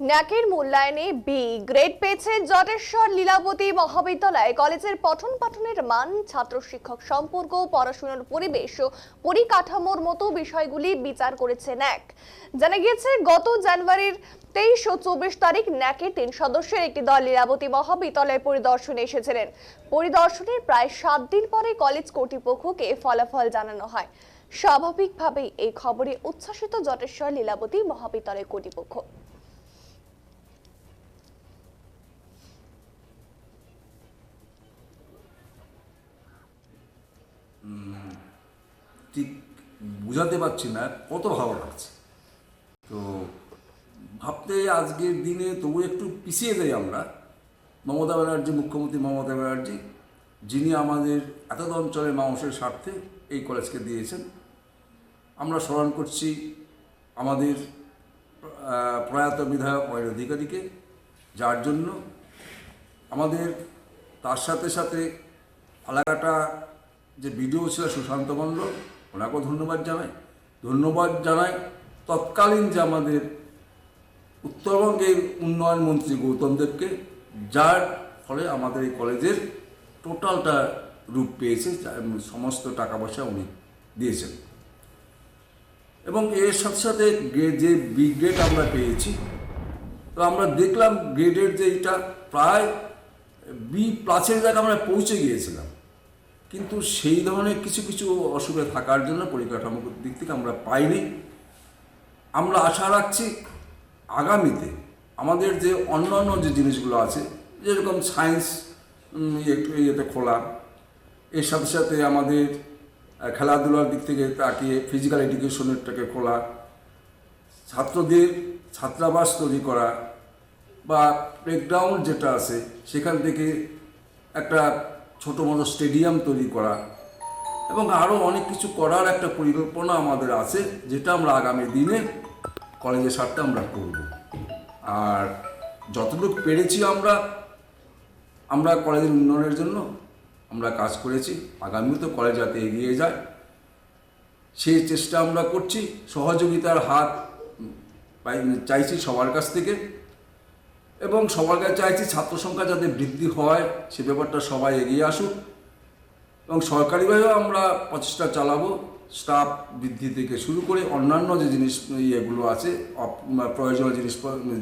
ন্যাকের মূল্যায়নে B grade পেয়েছে জটেশ্বর লীলাবতী মহাবিদ্যালয়। কলেজের পঠন পাঠনের মান, ছাত্র শিক্ষক সম্পর্ক, পড়াশোনার পরিবেশ ও পরিকাঠামোর মতো বিষয়গুলি বিচার করেছে ন্যাক। জানা গিয়েছে, গত জানুয়ারির তেইশ ও চব্বিশ তারিখ ন্যাকের তিন সদস্যের একটি দল লীলাবতী মহাবিদ্যালয় পরিদর্শনে এসেছিলেন। পরিদর্শনের প্রায় সাত দিন পরে কলেজ কর্তৃপক্ষকে ফলাফল জানানো হয়। স্বাভাবিকভাবেই এই খবরে উচ্ছ্বাসিত জটেশ্বর লীলাবতী মহাবিদ্যালয় কর্তৃপক্ষ। ঠিক বোঝাতে পারছি না, কত ভালো লাগছে। তো ভাবতে আজকের দিনে তবু একটু পিছিয়ে যাই আমরা। মমতা ব্যানার্জি, মুখ্যমন্ত্রী মমতা ব্যানার্জি, যিনি আমাদের এতদ অঞ্চলের মানুষের স্বার্থে এই কলেজকে দিয়েছেন। আমরা স্মরণ করছি আমাদের প্রয়াত বিধায়ক ময়ের অধিকারীকে, যার জন্য আমাদের তার সাথে সাথে এলাকাটা যে বিডিও ছিল সুশান্ত মণ্ডল ওনাকেও ধন্যবাদ জানাই। ধন্যবাদ জানাই তৎকালীন যে আমাদের উত্তরবঙ্গের উন্নয়ন মন্ত্রী গৌতম দেবকে, যার ফলে আমাদের এই কলেজের টোটালটা রূপ পেয়েছে সমস্ত টাকা পয়সা উনি দিয়েছেন। এবং এর সাথে সাথে যে বি গ্রেড আমরা পেয়েছি, তো আমরা দেখলাম গ্রেডের যে এটা প্রায় বি প্লাসের জায়গায় আমরা পৌঁছে গিয়েছিলাম। কিন্তু সেই ধরনের কিছু কিছু অসুবিধা থাকার জন্য পরিকাঠামোর দিক থেকে আমরা পাইনি। আমরা আশা রাখছি আগামীতে আমাদের যে অন্যান্য যে জিনিসগুলো আছে, যেরকম সায়েন্স ইয়েতে খোলা, এর সাথে সাথে আমাদের খেলাধুলার দিক থেকে তাকিয়ে ফিজিক্যাল এডুকেশনেরটাকে খোলা, ছাত্রদের ছাত্রাবাস তৈরি করা বা প্লেগ্রাউন্ড যেটা আছে, সেখান থেকে একটা ছোটো মতো স্টেডিয়াম তৈরি করা। এবং আরও অনেক কিছু করার একটা পরিকল্পনা আমাদের আছে, যেটা আমরা আগামী দিনে কলেজের স্বার্থে আমরা করব। আর যতটুকু পেরেছি আমরা আমরা কলেজের উন্নয়নের জন্য আমরা কাজ করেছি। আগামীও তো কলেজ যাতে এগিয়ে যায়, সেই চেষ্টা আমরা করছি। সহযোগিতার হাত চাইছি সবার কাছ থেকে। এবং সবার কাছে চাইছি ছাত্র সংখ্যা যাতে বৃদ্ধি হয়, সে ব্যাপারটা সবাই এগিয়ে আসুক। এবং সরকারিভাবেও আমরা প্রচেষ্টা চালাবো স্টাফ বৃদ্ধি থেকে শুরু করে অন্যান্য যে জিনিস ইয়েগুলো আছে প্রয়োজনীয় জিনিস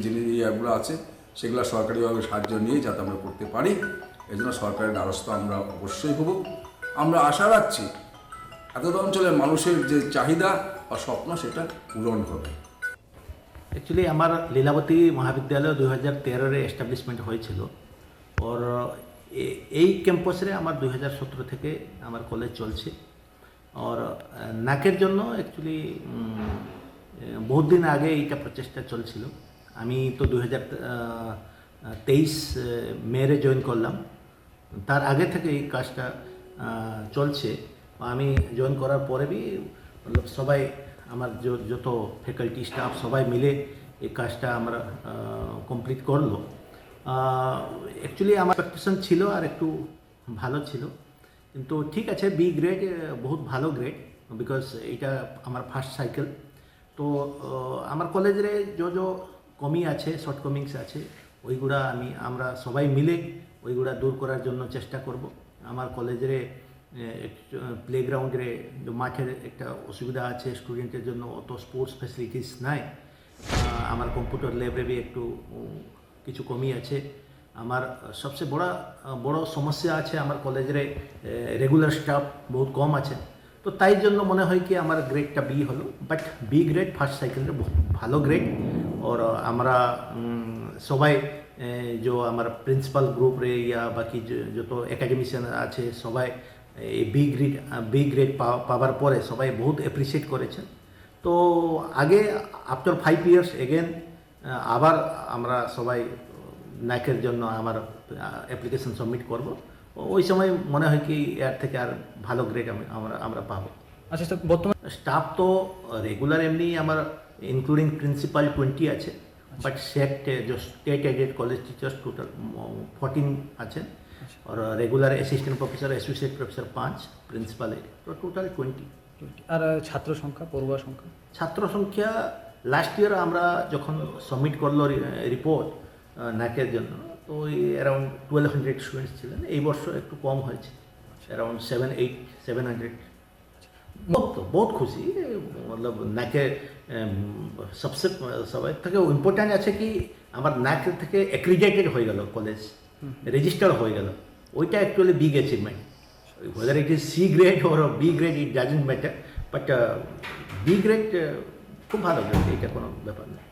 জিনিস ইয়েগুলো আছে, সেগুলো সরকারিভাবে সাহায্য নিয়ে যাতে আমরা করতে পারি। এই জন্য সরকারের দ্বারস্থ আমরা অবশ্যই হব। আমরা আশা রাখছি এতদ অঞ্চলের মানুষের যে চাহিদা বা স্বপ্ন সেটা পূরণ হবে। অ্যাকচুয়ালি আমার লীলাবতী মহাবিদ্যালয় দুই হাজার তেরোরে এস্টাবলিশমেন্ট হয়েছিল। ওর এই ক্যাম্পাসে আমার দুই হাজার সতেরো থেকে আমার কলেজ চলছে। আর নাকের জন্য অ্যাকচুয়ালি বহুত দিন আগে এইটা প্রচেষ্টা চলছিল। আমি তো দুই হাজার তেইশ মেরে জয়েন করলাম। তার আগে থেকে এই কাজটা চলছে। আমি জয়েন করার পরে বি সবাই আমার যত ফ্যাকাল্টি স্টাফ সবাই মিলে এই কাজটা আমরা কমপ্লিট করল। অ্যাকচুয়ালি আমার এক্সপেকটেশন ছিল আর একটু ভালো ছিল। কিন্তু ঠিক আছে বি গ্রেড বহুত ভালো গ্রেড বিকজ এইটা আমার ফার্স্ট সাইকেল তো আমার কলেজের যে যে কমি আছে শর্ট কমিংস আছে, ওইগুলা আমি, আমরা সবাই মিলে ওইগুলা দূর করার জন্য চেষ্টা করব। আমার কলেজের প্লেগ্রাউন্ডে মাঠের একটা অসুবিধা আছে স্টুডেন্টের জন্য অত স্পোর্টস ফ্যাসিলিটিস নাই। আমার কম্পিউটার ল্যাবরে একটু কিছু কমই আছে। আমার সবচেয়ে বড় বড় সমস্যা আছে আমার কলেজের রেগুলার স্টাফ বহুত কম আছে। তো তাই জন্য মনে হয় কি আমার গ্রেডটা বি হলো বাট বি গ্রেড ফার্স্ট বহুত ভালো গ্রেড ওর, আমরা সবাই যে আমার প্রিন্সিপাল গ্রুপ রে ইয়া বাকি যত একাডেমিশিয়ান আছে, সবাই এই বি গ্রেড বি গ্রেড পাওয়ার পরে সবাই বহুত অ্যাপ্রিসিয়েট করেছেন। তো আগে আফটার ফাইভ ইয়ার্স এগেন আবার আমরা সবাই ন্যাকের জন্য আমার অ্যাপ্লিকেশন সাবমিট করব। ওই সময় মনে হয় কি এর থেকে আর ভালো গ্রেড আমি আমরা আমরা পাবো। আচ্ছা স্যার বর্তমানে স্টাফ তো রেগুলার এমনি আমার ইনক্লুডিং প্রিন্সিপাল টোয়েন্টি আছে but set state aided college teachers total fourteen আছেন আর regular assistant professor associate professor পাঁচ প্রিন্সিপাল তো টোটাল টোয়েন্টি আর আহ, ছাত্র সংখ্যা পড়ুয়া সংখ্যা ছাত্র সংখ্যা লাস্ট ইয়ার আমরা যখন সাবমিট করলো রিপোর্ট ন্যাকের জন্য তো ওই অ্যারাউন্ড টুয়েলভ হান্ড্রেড স্টুডেন্টস ছিলেন এই বছর একটু কম হয়েছে around seven eight seven hundred बहुत बहुत खुशी मतलब নাকে সবসে সবাই থেকে ইম্পর্ট্যান্ট আছে কি আমার নাক থেকে অ্যাক্রিডেটেড হয়ে গেল কলেজ রেজিস্টার হয়ে গেল ওইটা actually big achievement C grade or a B grade it doesn't matter but uh, B grade uh, খুব ভালো এটা কোনো ব্যাপার না